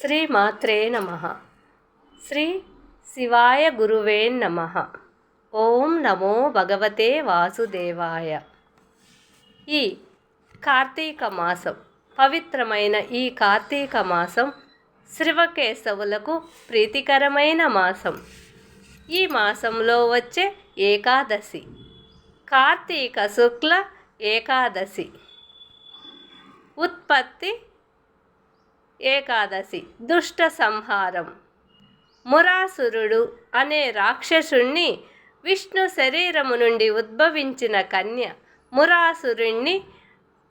శ్రీమాత్రే నమ. శ్రీ శివాయ గురువే నమ. ఓం నమో భగవతే వాసుదేవాయ. ఈ కార్తీక మాసం పవిత్రమైన ఈ కార్తీక మాసం శివకేశవులకు ప్రీతికరమైన మాసం. ఈ మాసంలో వచ్చే ఏకాదశి కార్తీక శుక్ల ఏకాదశి. ఉత్పత్తి ఏకాదశి దుష్ట సంహారం. మురాసురుడు అనే రాక్షసుణ్ణి విష్ణు శరీరము నుండి ఉద్భవించిన కన్య మురాసురుణ్ణి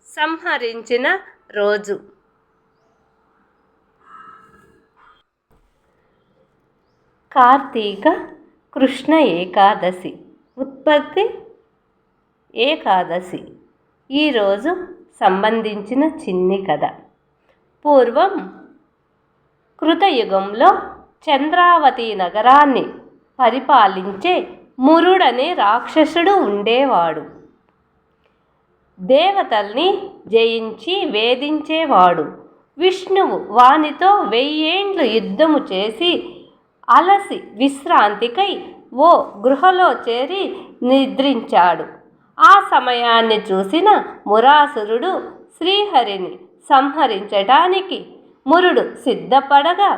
సంహరించిన రోజు. కార్తీక కృష్ణ ఏకాదశి ఉత్పత్తి ఏకాదశి. ఈరోజు సంబంధించిన చిన్ని కథ. పూర్వం కృతయుగంలో చంద్రావతి నగరాన్ని పరిపాలించే మురుడనే రాక్షసుడు ఉండేవాడు. దేవతల్ని జయించి వేధించేవాడు. విష్ణువు వానితో వెయ్యేండ్లు యుద్ధము చేసి అలసి విశ్రాంతికై ఓ గృహలో చేరి నిద్రించాడు. ఆ సమయాన్ని చూసిన మురాసురుడు శ్రీహరిని సంహరించటానికి మురుడు సిద్ధపడగా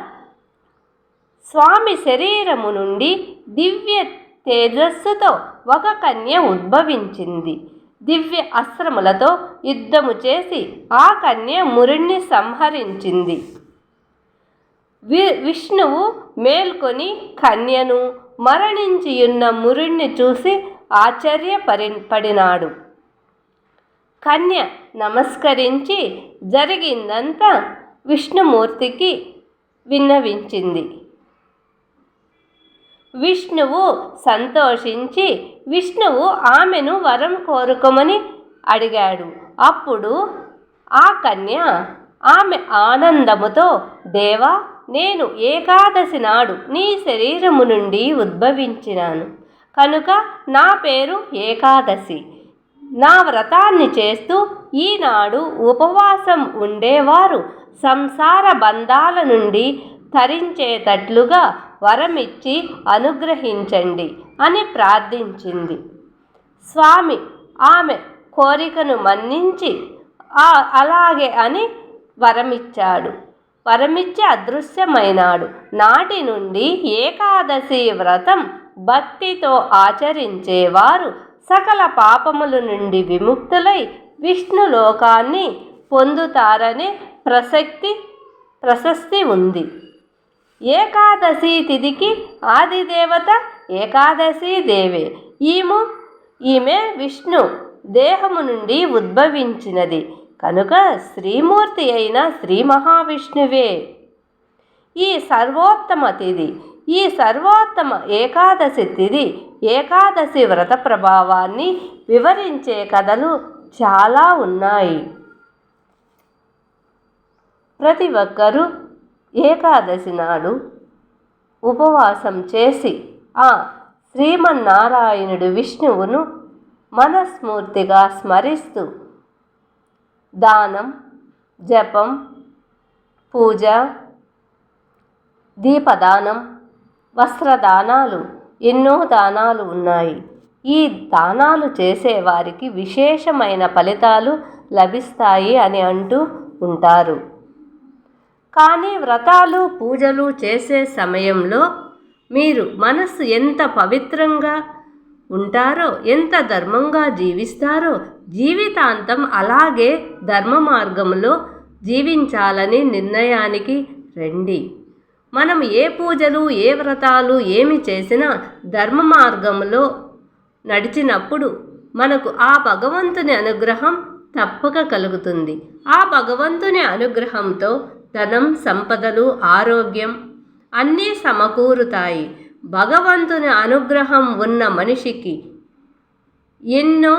స్వామి శరీరము నుండి దివ్య తేజస్సుతో ఒక కన్య ఉద్భవించింది. దివ్య అస్త్రములతో యుద్ధము చేసి ఆ కన్య మురుణ్ణి సంహరించింది. వి విష్ణువు మేల్కొని కన్యను మరణించియున్న మురుణ్ణి చూసి ఆశ్చర్యపరి పడినాడు. కన్య నమస్కరించి జరిగిందంతా విష్ణుమూర్తికి విన్నవించింది. విష్ణువు సంతోషించి విష్ణువు ఆమెను వరం కోరుకోమని అడిగాడు. అప్పుడు ఆ కన్య ఆమె ఆనందముతో దేవా నేను ఏకాదశి నాడు నీ శరీరము నుండి ఉద్భవించినాను. కనుక నా పేరు ఏకాదశి. నా వ్రతాన్ని చేస్తూ ఈనాడు ఉపవాసం ఉండేవారు. సంసార బంధాల నుండి తరించేటట్లుగా వరమిచ్చి అనుగ్రహించండి అని ప్రార్థించింది. స్వామి ఆమె కోరికను మన్నించి అలాగే అని వరమిచ్చాడు. వరమిచ్చి అదృశ్యమైనాడు. నాటి నుండి ఏకాదశి వ్రతం భక్తితో ఆచరించేవారు. సకల పాపముల నుండి విముక్తులై విష్ణు లోకాన్ని పొందుతారనే ప్రసక్తి ప్రశస్తి ఉంది. ఏకాదశి తిథికి ఆదిదేవత ఏకాదశి దేవే. ఈమె ఈమె విష్ణు దేహము నుండి ఉద్భవించినది. కనుక శ్రీమూర్తి అయిన శ్రీ మహావిష్ణువే. ఈ సర్వోత్తమ తిథి ఈ సర్వోత్తమ ఏకాదశి తిథి ఏకాదశి వ్రత ప్రభావాన్ని వివరించే కథలు చాలా ఉన్నాయి. ప్రతి ఒక్కరూ ఏకాదశి నాడు ఉపవాసం చేసి ఆ శ్రీమన్నారాయణుడు విష్ణువును మనస్ఫూర్తిగా స్మరిస్తూ దానం జపం పూజ దీపదానం వస్త్రదానాలు ఎన్నో దానాలు ఉన్నాయి. ఈ దానాలు చేసేవారికి విశేషమైన ఫలితాలు లభిస్తాయి అని అంటూ ఉంటారు. కానీ వ్రతాలు పూజలు చేసే సమయంలో మీరు మనస్సు ఎంత పవిత్రంగా ఉంటారో ఎంత ధర్మంగా జీవిస్తారో జీవితాంతం అలాగే ధర్మ మార్గంలో జీవించాలని నిర్ణయానికి రండి. మనం ఏ పూజలు ఏ వ్రతాలు ఏమి చేసినా ధర్మ మార్గంలో నడిచినప్పుడు మనకు ఆ భగవంతుని అనుగ్రహం తప్పక కలుగుతుంది. ఆ భగవంతుని అనుగ్రహంతో ధనం సంపదలు ఆరోగ్యం అన్నీ సమకూరుతాయి. భగవంతుని అనుగ్రహం ఉన్న మనిషికి ఎన్నో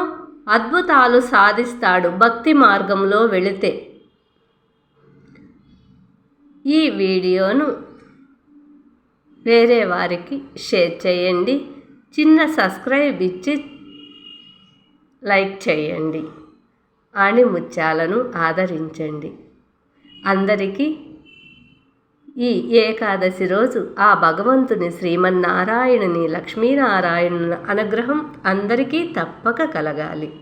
అద్భుతాలు సాధిస్తాడు భక్తి మార్గంలో వెళితే. ఈ వీడియోను వేరే వారికి షేర్ చేయండి. చిన్న సబ్స్క్రైబ్ ఇచ్చి లైక్ చేయండి. ఆణిముత్యాలను ఆదరించండి. అందరికీ ఈ ఏకాదశి రోజు ఆ భగవంతుని శ్రీమన్నారాయణుని లక్ష్మీనారాయణుని అనుగ్రహం అందరికీ తప్పక కలగాలి.